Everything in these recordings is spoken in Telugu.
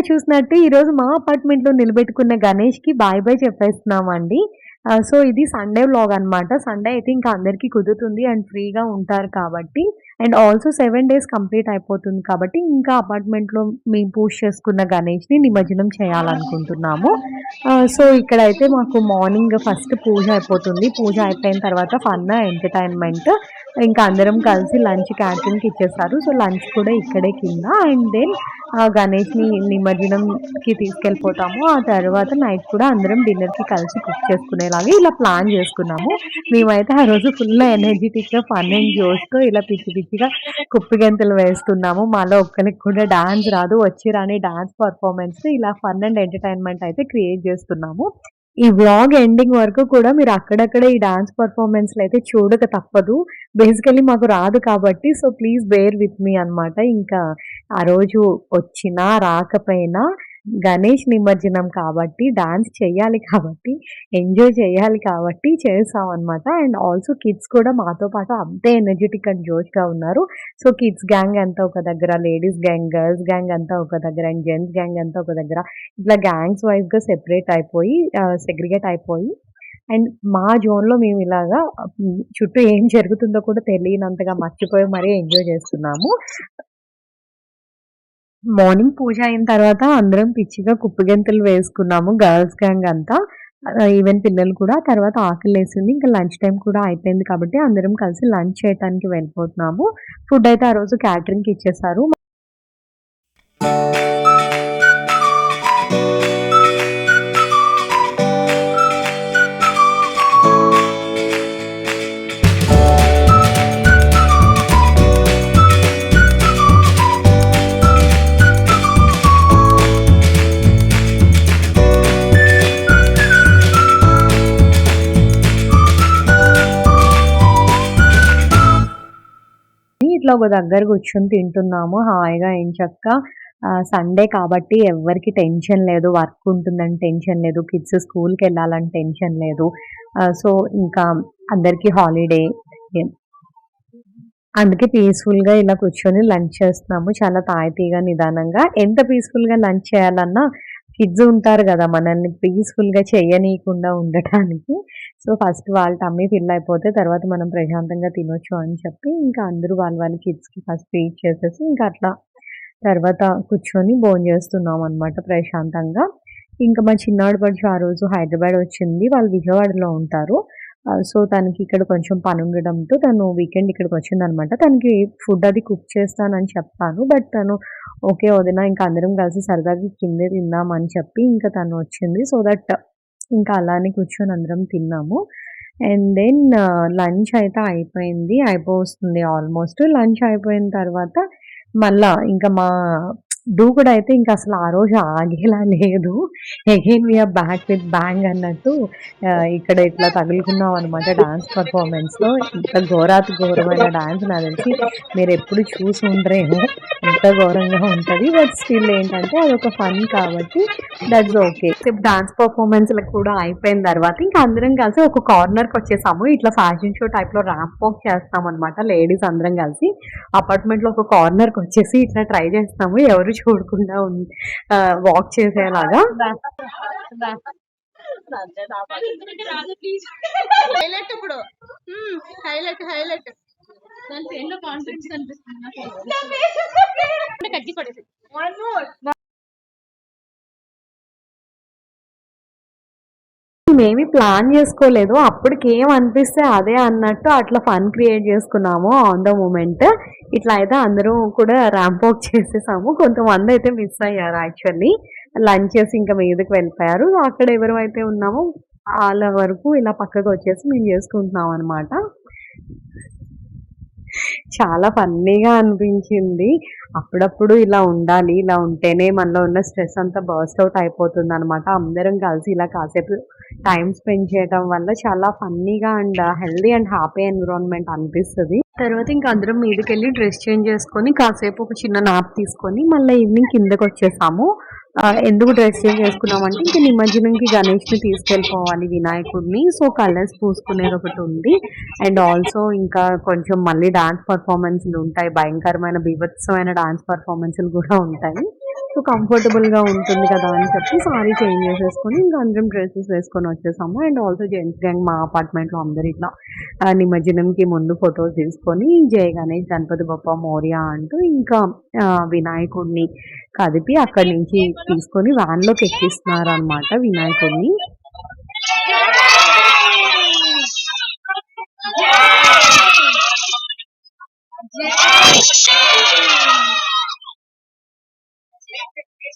వీడియోలో చూసినట్టు ఈరోజు మా అపార్ట్మెంట్లో నిలబెట్టుకున్న గణేష్కి బాయ్ బాయ్ చెప్పేస్తున్నామండి. సో ఇది సండే వ్లాగ్ అన్నమాట. సండే అయితే ఇంకా అందరికీ కుదురుతుంది అండ్ ఫ్రీగా ఉంటారు కాబట్టి and also seven days complete అయిపోతుంది కాబట్టి ఇంకా అపార్ట్మెంట్లో మేము పూజ చేసుకున్న గణేష్ని నిమజ్జనం చేయాలనుకుంటున్నాము. సో ఇక్కడైతే మాకు మార్నింగ్ ఫస్ట్ పూజ అయిపోతుంది. పూజ అయిపోయిన తర్వాత ఫన్ ఎంటర్టైన్మెంట్ ఇంకా అందరం కలిసి లంచ్ క్యాంటీన్కి ఇచ్చేస్తారు. సో లంచ్ కూడా ఇక్కడే కింద. అండ్ దెన్ గణేష్ని నిమజ్జనంకి తీసుకెళ్ళిపోతాము. ఆ తర్వాత నైట్ కూడా అందరం డిన్నర్కి కలిసి కుక్ చేసుకునేలాగా ఇలా ప్లాన్ చేసుకున్నాము. మేమైతే ఆ రోజు ఫుల్ ఎనర్జెటిక్గా ఫన్ అండ్ జోష్తో ఇలా పిచ్చి మంచిగా కుప్పిగంతులు వేస్తున్నాము. మాలో ఒక్కరికి కూడా డాన్స్ రాదు. వచ్చి రాని డాన్స్ పర్ఫార్మెన్స్ ఇలా ఫన్ అండ్ ఎంటర్టైన్మెంట్ అయితే క్రియేట్ చేస్తున్నాము. ఈ వ్లాగ్ ఎండింగ్ వరకు కూడా మీరు అక్కడక్కడ ఈ డాన్స్ పర్ఫార్మెన్స్లు అయితే చూడక తప్పదు. బేసికలీ మాకు రాదు కాబట్టి so please bear with me అన్నమాట. ఇంకా ఆ రోజు వచ్చినా రాకపోయినా గణేష్ నిమజ్జనం కాబట్టి డాన్స్ చేయాలి కాబట్టి ఎంజాయ్ చేయాలి కాబట్టి చేసాం అనమాట అండ్ ఆల్సో కిడ్స్ కూడా మాతో పాటు అంతే ఎనర్జెటిక్ అండ్ జోష్గా ఉన్నారు. సో కిడ్స్ గ్యాంగ్ అంతా ఒక దగ్గర లేడీస్ గ్యాంగ్ గర్ల్స్ గ్యాంగ్ అంతా ఒక దగ్గర అండ్ జెంట్స్ గ్యాంగ్ అంతా ఒక దగ్గర. ఇట్లా గ్యాంగ్స్ వైజ్గా సెపరేట్ అయిపోయి సెగ్రిగేట్ అయిపోయి అండ్ మా జోన్లో మేము ఇలాగా చుట్టూ ఏం జరుగుతుందో కూడా తెలియనంతగా మర్చిపోయి మరీ ఎంజాయ్ చేస్తున్నాము. మార్నింగ్ పూజ అయిన తర్వాత అందరం పిచ్చిగా కుప్పగెంతులు వేసుకున్నాము గర్ల్స్ గ్యాంగ్ అంతా. ఈవెన్ పిల్లలు కూడా. తర్వాత ఆకలి వేసింది ఇంకా లంచ్ టైం కూడా అయిపోయింది కాబట్టి అందరం కలిసి లంచ్ చేయడానికి వెళ్ళిపోతున్నాము. ఫుడ్ అయితే ఆ రోజు క్యాటరింగ్కి ఇచ్చేసారు. ఇంట్లో ఒక దగ్గర కూర్చొని తింటున్నాము. హాయిగా ఏం చక్క? సండే కాబట్టి ఎవరికి టెన్షన్ లేదు. వర్క్ ఉంటుందని టెన్షన్ లేదు. కిడ్స్ స్కూల్కి వెళ్ళాలని టెన్షన్ లేదు. సో ఇంకా అందరికీ హాలిడే. అందుకే పీస్ఫుల్గా ఇలా కూర్చొని లంచ్ చేస్తున్నాము. చాలా తాయితీగా నిదానంగా. ఎంత పీస్ఫుల్గా లంచ్ చేయాలన్నా కిడ్స్ ఉంటారు కదా మనల్ని పీస్ఫుల్గా చేయనీయకుండా ఉండటానికి. సో ఫస్ట్ వాళ్ళ టమ్మీ ఫిల్ అయిపోతే తర్వాత మనం ప్రశాంతంగా తినొచ్చు అని చెప్పి ఇంకా అందరూ వాళ్ళ వాళ్ళ కిడ్స్కి ఫస్ట్ ఫీడ్ చేసేసి ఇంకా అట్లా తర్వాత కూర్చొని భోజనం చేస్తున్నాం అనమాట ప్రశాంతంగా. ఇంకా మా చిన్నాడు పడిచి ఆ రోజు హైదరాబాద్ వచ్చింది. వాళ్ళు విజయవాడలో ఉంటారు. సో తనకి ఇక్కడ కొంచెం పని ఉండడంతో తను వీకెండ్ ఇక్కడికి వచ్చింది అనమాట తనకి ఫుడ్ అది కుక్ చేస్తానని చెప్పాను బట్ తను ఓకే వదిన ఇంకా అందరం కలిసి సరదాగా కిందే తిందామని చెప్పి ఇంకా తను వచ్చింది. సో దట్ ఇంకా అలానే కూర్చొని అందరం తిన్నాము. అండ్ దెన్ లంచ్ అయితే అయిపోయింది అయిపోతుంది ఆల్మోస్ట్ లంచ్ అయిపోయిన తర్వాత మళ్ళా ఇంకా మా దూకుడు అయితే ఇంకా అసలు ఆ రోజు ఆగేలా లేదు. Again we're back with bang అన్నట్టు ఇక్కడ ఇట్లా తగులుకున్నాం అనమాట డాన్స్ పర్ఫార్మెన్స్లో ఇంత ఘోరాతి ఘోరమైన డాన్స్ నా తెలిసి మీరు ఎప్పుడు చూసి ఉండరేమో ఎంత ఘోరంగా ఉంటుంది. బట్ స్టిల్ ఏంటంటే అదొక ఫన్ కాబట్టి దట్స్ ఓకే డాన్స్ పర్ఫార్మెన్స్లకు కూడా అయిపోయిన తర్వాత ఇంకా అందరం కలిసి ఒక కార్నర్కి వచ్చేసాము. ఇట్లా ఫ్యాషన్ షో టైప్లో ర్యాంప్ వాక్ చేస్తాం అనమాట లేడీస్ అందరం కలిసి. అపార్ట్మెంట్లో ఒక కార్నర్కి వచ్చేసి ఇట్లా ట్రై చేస్తాము. ఎవరు చూడకుండా వాక్ చేసేలాగా. హైలైట్ ఇప్పుడు. Highlight highlight. దాని కాన్ఫిడెన్స్ కనిపిస్తుంది మేమేమి ప్లాన్ చేసుకోలేదు. అప్పటికి ఏం అనిపిస్తే అదే అన్నట్టు అట్లా ఫన్ క్రియేట్ చేసుకున్నాము ఆన్ ద మూమెంట్ ఇట్లా అయితే అందరూ కూడా ర్యాంప్ వాక్ చేసేసాము. కొంతమంది అయితే మిస్ అయ్యారు యాక్చువల్లీ లంచ్ చేసి ఇంకా మీదకి వెళ్ళిపోయారు. అక్కడ ఎవరైతే ఉన్నామో వాళ్ళ వరకు ఇలా పక్కకు వచ్చేసి మేము చేసుకుంటున్నాం అనమాట చాలా ఫన్నీగా అనిపించింది. అప్పుడప్పుడు ఇలా ఉండాలి. ఇలా ఉంటేనే మనలో ఉన్న స్ట్రెస్ అంతా బర్స్ట్ అవుట్ అయిపోతుంది అనమాట అందరం కలిసి ఇలా కాసేపు టైం స్పెండ్ చేయడం వల్ల చాలా ఫన్నీగా and healthy and happy environment అనిపిస్తుంది. తర్వాత ఇంకా అందరం మీదకి వెళ్ళి డ్రెస్ చేంజ్ చేసుకొని కాసేపు ఒక చిన్న నాప్ తీసుకొని మళ్ళీ ఈవినింగ్ కిందకి వచ్చేసాము. ఎందుకు డ్రెస్ చేంజ్ చేసుకున్నామంటే ఇంకా నిమజ్జనంకి గణేష్ని తీసుకెళ్ళిపోవాలి వినాయకుడిని. సో కలర్స్ పూసుకునేది ఒకటి ఉంది. అండ్ ఆల్సో ఇంకా కొంచెం మళ్ళీ డాన్స్ పర్ఫార్మెన్స్లు ఉంటాయి. భయంకరమైన బీభత్సమైన డాన్స్ పర్ఫార్మెన్స్లు కూడా ఉంటాయి. సో కంఫర్టబుల్గా ఉంటుంది కదా అని చెప్పి సారీ చేంజ్ చేసేసుకొని ఇంకా అందరం డ్రెస్సెస్ వేసుకొని వచ్చేసాము. అండ్ ఆల్సో జెంట్స్ గ్యాంగ్ మా అపార్ట్మెంట్లో అందరు ఇట్లా ఆ, నిమజ్జనంకి ముందు ఫొటోస్ తీసుకొని జయ గణేష్ గణపతి గొప్ప మౌర్య అంటూ ఇంకా వినాయకుడిని కదిపి అక్కడి నుంచి తీసుకొని వ్యాన్లోకి ఎక్కిస్తున్నారు అనమాట వినాయకుడిని.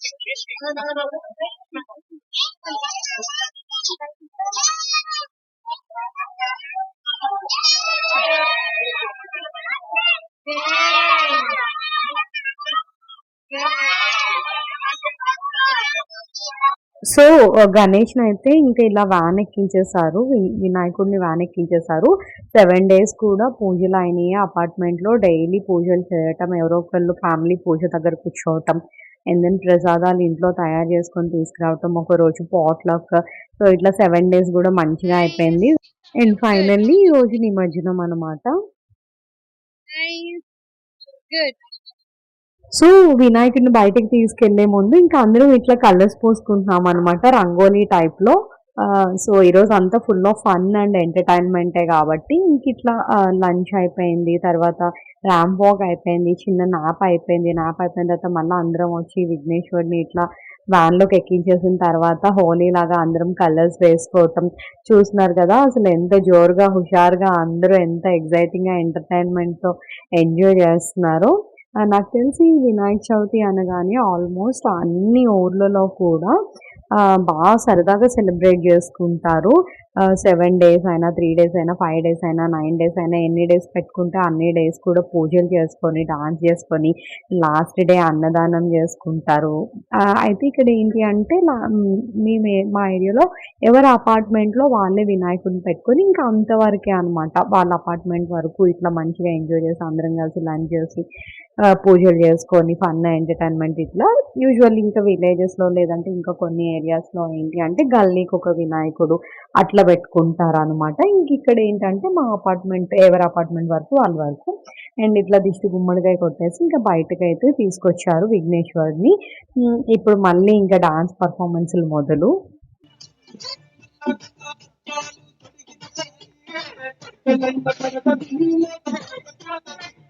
సో గణేష్ అయితే ఇంకా ఇలా వ్యాన్ ఎక్కించేశారు. వినాయకుడిని వ్యాన్ ఎక్కించేశారు. సెవెన్ డేస్ కూడా పూజలు అయినాయి. అపార్ట్మెంట్లో డైలీ పూజలు చేయటం ఎవరో ఒకళ్ళు ఫ్యామిలీ పూజ దగ్గర కూర్చోవటం అండ్ దెన్ ప్రసాదాలు ఇంట్లో తయారు చేసుకొని తీసుకురావటం ఒక రోజు పాట్లక్ సో ఇట్లా సెవెన్ డేస్ కూడా మంచిగా అయిపోయింది. అండ్ ఫైనల్లీ ఈ రోజు నిమజ్జనం అనమాట సో వినాయకుడిని బయటకు తీసుకెళ్ళే ముందు ఇంకా అందరం ఇట్లా కలర్స్ పోసుకుంటున్నాం అనమాట రంగోలీ టైప్లో. ఆ, సో ఈరోజు అంతా ఫుల్ ఆఫ్ ఫన్ అండ్ ఎంటర్టైన్మెంటే కాబట్టి ఇంక ఇట్లా లంచ్ అయిపోయింది తర్వాత ర్యాంప్ వాక్ అయిపోయింది చిన్న నాప్ అయిపోయింది నాప్ అయిపోయిన తర్వాత మళ్ళీ అందరం వచ్చి విఘ్నేశ్వరిని ఇట్లా వ్యాన్లోకి ఎక్కించేసిన తర్వాత హోలీ లాగా అందరం కలర్స్ వేసుకోవటం చూస్తున్నారు కదా అసలు ఎంత జోరుగా హుషారుగా అందరూ ఎంత ఎగ్జైటింగ్గా ఎంటర్టైన్మెంట్తో ఎంజాయ్ చేస్తున్నారు. నాకు తెలిసి వినాయక చవితి అనగానే ఆల్మోస్ట్ అన్ని ఊర్లలో కూడా బాగా సరదాగా సెలబ్రేట్ చేసుకుంటారు. సెవెన్ డేస్ అయినా త్రీ డేస్ అయినా ఫైవ్ డేస్ అయినా నైన్ డేస్ అయినా ఎన్ని డేస్ పెట్టుకుంటే అన్ని డేస్ కూడా పూజలు చేసుకొని డాన్స్ చేసుకొని లాస్ట్ డే అన్నదానం చేసుకుంటారు. అయితే ఇక్కడ ఏంటి అంటే మేము మా ఏరియాలో ఎవరి అపార్ట్మెంట్లో వాళ్ళే వినాయకుడిని పెట్టుకొని ఇంకా అంతవరకే అనమాట వాళ్ళ అపార్ట్మెంట్ వరకు ఇట్లా మంచిగా ఎంజాయ్ చేసి అందరం కలిసి లంచ్ చేసి పూజలు చేసుకొని ఫన్ ఎంటర్టైన్మెంట్ ఇట్లా. యూజువల్ ఇంకా విలేజెస్లో లేదంటే ఇంకా కొన్ని ఏరియాస్లో ఏంటి అంటే గల్లీకి ఒక వినాయకుడు అట్లా పెట్టుకుంటారు అనమాట ఇంక ఇక్కడ ఏంటంటే మా అపార్ట్మెంట్ ఎవరి అపార్ట్మెంట్ వరకు వాళ్ళ వరకు. అండ్ ఇట్లా దిష్టి గుమ్మడికాయ కొట్టేసి ఇంకా బయటకు అయితే తీసుకొచ్చారు విఘ్నేశ్వరుని. ఇప్పుడు మళ్ళీ ఇంకా డాన్స్ పర్ఫార్మెన్స్లు మొదలు.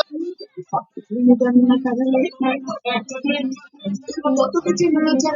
dan makanan lain. Kemudian, untuk kecil belajar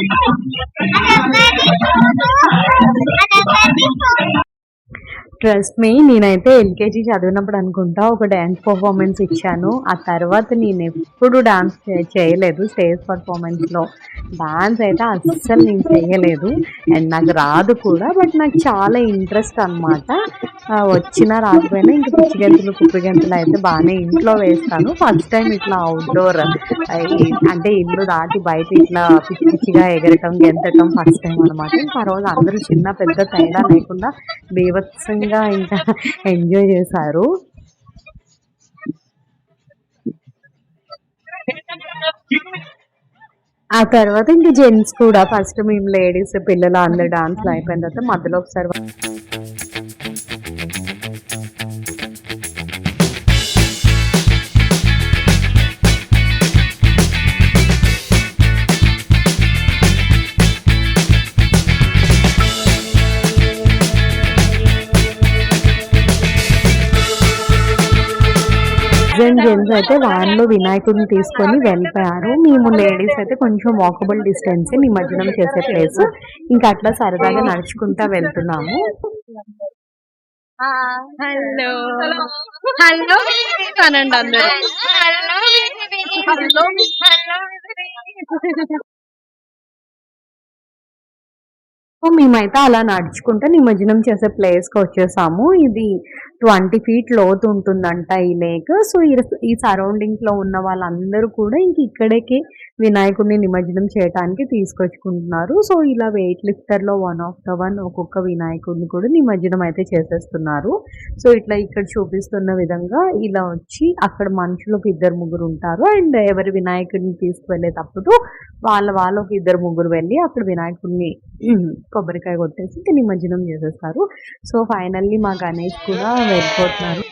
trust me నేనైతే ఎల్కేజీ చదివినప్పుడు అనుకుంటా ఒక డ్యాన్స్ పర్ఫార్మెన్స్ ఇచ్చాను. ఆ తర్వాత నేను ఎప్పుడు డాన్స్ చేయలేదు స్టేజ్ పర్ఫార్మెన్స్లో డాన్స్ అయితే అస్సలు నేను చేయలేదు. అండ్ నాకు రాదు కూడా బట్ నాకు చాలా ఇంట్రెస్ట్ అనమాట వచ్చినా రాకపోయినా ఇంక పిచ్చి గంతులు కుప్పి గంతులు అయితే బాగానే ఇంట్లో వేస్తాను. ఫస్ట్ టైం ఇట్లా అవుట్డోర్ అంటే ఇల్లు దాటి బయట ఇట్లా పిచ్చి పిచ్చిగా ఎగరటం గెంతటం ఫస్ట్ టైం అనమాట ఇంకా రోజు అందరూ చిన్న పెద్ద తేడా లేకుండా బీభత్సంగా ఇంకా ఎంజాయ్ చేశారు. ఆ తర్వాత ఇంక జెంట్స్ కూడా ఫస్ట్ మేము లేడీస్ పిల్లలు అందరు డాన్స్లు అయిపోయిన తర్వాత మధ్యలో ఒకసారి జెంట్స్ అయితే వ్యాన్ వినాయకుడిని తీసుకొని వెళ్ళిపోయారు. మేము లేడీస్ అయితే కొంచెం వాకబుల్ డిస్టెన్స్ నిమజ్జనం చేసే ప్లేస్ ఇంకా అట్లా సరదాగా నడుచుకుంటా వెళ్తున్నాము. హలో. హలో అనండి అందరూ? సో మేమైతే అలా నడుచుకుంటే నిమజ్జనం చేసే ప్లేస్కి వచ్చేసాము. ఇది ట్వంటీ ఫీట్ లోతు ఉంటుందంట ఈ లేక్ సో ఈ- ఈ ఉన్న వాళ్ళందరూ కూడా ఇంక ఇక్కడికి వినాయకుడిని నిమజ్జనం చేయడానికి తీసుకొచ్చుకుంటున్నారు. సో ఇలా వెయిట్ లిఫ్టర్లో వన్ ఆఫ్ ద వన్ ఒక్కొక్క వినాయకుడిని కూడా నిమజ్జనం అయితే చేసేస్తున్నారు. సో ఇట్లా ఇక్కడ చూపిస్తున్న విధంగా ఇలా వచ్చి అక్కడ మనుషులు ఒక ఇద్దరు ముగ్గురు ఉంటారు. అండ్ ఎవరి వినాయకుడిని తీసుకువెళ్ళేటప్పుడు వాళ్ళ వాళ్ళు ఒక ఇద్దరు ముగ్గురు వెళ్ళి అక్కడ వినాయకుడిని కొబ్బరికాయ కొట్టేసి ఇంకా నిమజ్జనం చేసేస్తారు. సో ఫైనల్లీ మా గణేష్ కూడా వెళ్ళిపోతున్నారు.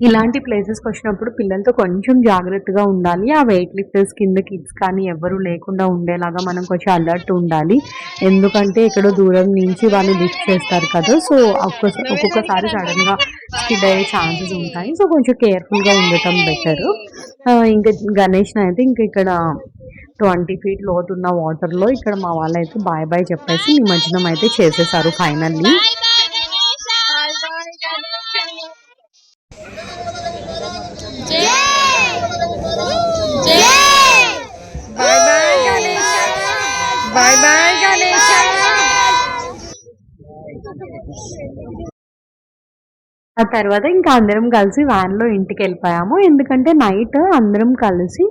ఇలాంటి ప్లేసెస్కి వచ్చినప్పుడు పిల్లలతో కొంచెం జాగ్రత్తగా ఉండాలి. ఆ వెయిట్ లిఫ్టర్స్ కింద కిడ్స్ కానీ ఎవరు లేకుండా ఉండేలాగా మనం కొంచెం అలర్ట్ ఉండాలి. ఎందుకంటే ఎక్కడో దూరం నుంచి వాళ్ళు లిఫ్ట్ చేస్తారు కదా సో ఒక్కొక్క- ఒక్కొక్కసారి సడన్గా స్కిడ్ అయ్యే ఛాన్సెస్ ఉంటాయి. సో కొంచెం కేర్ఫుల్గా ఉండటం బెటర్ ఇంకా గణేష్ అయితే ఇంకా ఇక్కడ ట్వంటీ ఫీట్ లోతున్న వాటర్లో ఇక్కడ మా వాళ్ళు అయితే బాయ్ బాయ్ చెప్పేసి నిమజ్జనం అయితే చేసేసారు ఫైనల్లీ ఆ తర్వాత ఇంకా అందరం కలిసి వ్యాన్లో ఇంటికి వెళ్ళిపోయాము ఎందుకంటే నైట్ అందరం కలిసి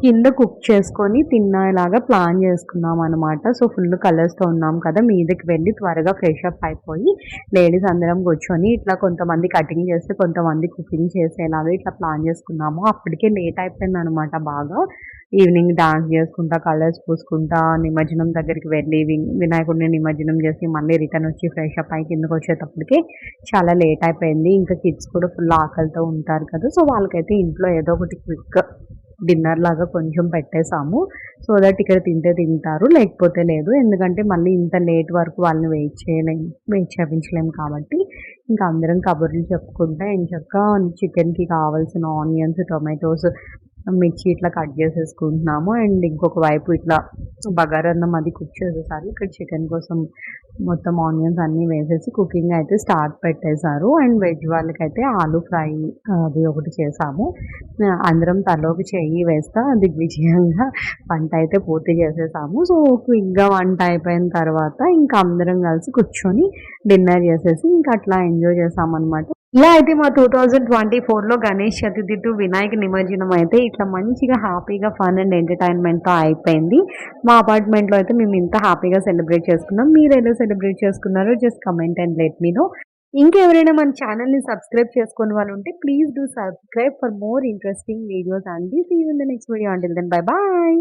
కింద కుక్ చేసుకొని తినేలాగా ప్లాన్ చేసుకున్నాం అనమాట సో ఫుల్ కలర్స్తో ఉన్నాం కదా మీదకి వెళ్ళి త్వరగా ఫ్రెష్ అప్ అయిపోయి లేడీస్ అందరం కూర్చొని ఇట్లా కొంతమంది కటింగ్ చేస్తే కొంతమంది కుకింగ్ చేసేలాగా ఇట్లా ప్లాన్ చేసుకున్నాము. అప్పటికే లేట్ అయిపోయింది అనమాట బాగా. ఈవినింగ్ డాన్స్ చేసుకుంటా కలర్స్ పూసుకుంటా నిమజ్జనం దగ్గరికి వెళ్ళి వినాయకుడిని నిమజ్జనం చేసి మళ్ళీ రిటర్న్ వచ్చి ఫ్రెష్ అప్ అయి కిందకి వచ్చేటప్పటికి చాలా లేట్ అయిపోయింది. ఇంకా కిడ్స్ కూడా ఫుల్ ఆకలితో ఉంటారు కదా సో వాళ్ళకైతే ఇంట్లో ఏదో ఒకటి క్విక్ డిన్నర్ లాగా కొంచెం పెట్టేసాము సో దట్ ఇక్కడ తింటే తింటారు లేకపోతే లేదు. ఎందుకంటే మళ్ళీ ఇంత లేట్ వరకు వాళ్ళని వెయిట్ చేయలేం వెయిట్ చేయించలేము కాబట్టి ఇంకా అందరం కబుర్లు చెప్పుకుంటే ఎంచక్క చికెన్కి కావాల్సిన ఆనియన్స్ టొమాటోస్ మిర్చి ఇట్లా కట్ చేసేసుకుంటున్నాము. అండ్ ఇంకొక వైపు ఇట్లా బగారన్నం అది కుక్ చేసేసారు. ఇక్కడ చికెన్ కోసం మొత్తం ఆనియన్స్ అన్నీ వేసేసి కుకింగ్ అయితే స్టార్ట్ పెట్టేశారు. అండ్ వెజ్ వాళ్ళకైతే ఆలు ఫ్రై అది ఒకటి చేసాము అందరం తలోకి చెయ్యి వేస్తా దిగ్విజయంగా వంట అయితే పూర్తి చేసేసాము. సో క్విక్గా వంట అయిపోయిన తర్వాత ఇంకా అందరం కలిసి కూర్చొని డిన్నర్ చేసేసి ఇంకా అట్లా ఎంజాయ్ చేసామన్నమాట. ఇలా అయితే మా టూ థౌజండ్ ట్వంటీ ఫోర్లో గణేష్ చతుర్థి టు వినాయక నిమజ్జనం అయితే ఇట్లా మంచిగా హ్యాపీగా ఫన్ అండ్ ఎంటర్టైన్మెంట్తో అయిపోయింది. మా అపార్ట్మెంట్లో అయితే మేము ఇంత హ్యాపీగా సెలబ్రేట్ చేసుకున్నాం. మీరు ఎలా సెలబ్రేట్ చేసుకున్నారో just comment and let me know. ఇంకెవరైనా మన ఛానల్ని సబ్స్క్రైబ్ చేసుకుని వాళ్ళు ఉంటే please do subscribe for more interesting videos అండి. See you in the next video until then bye bye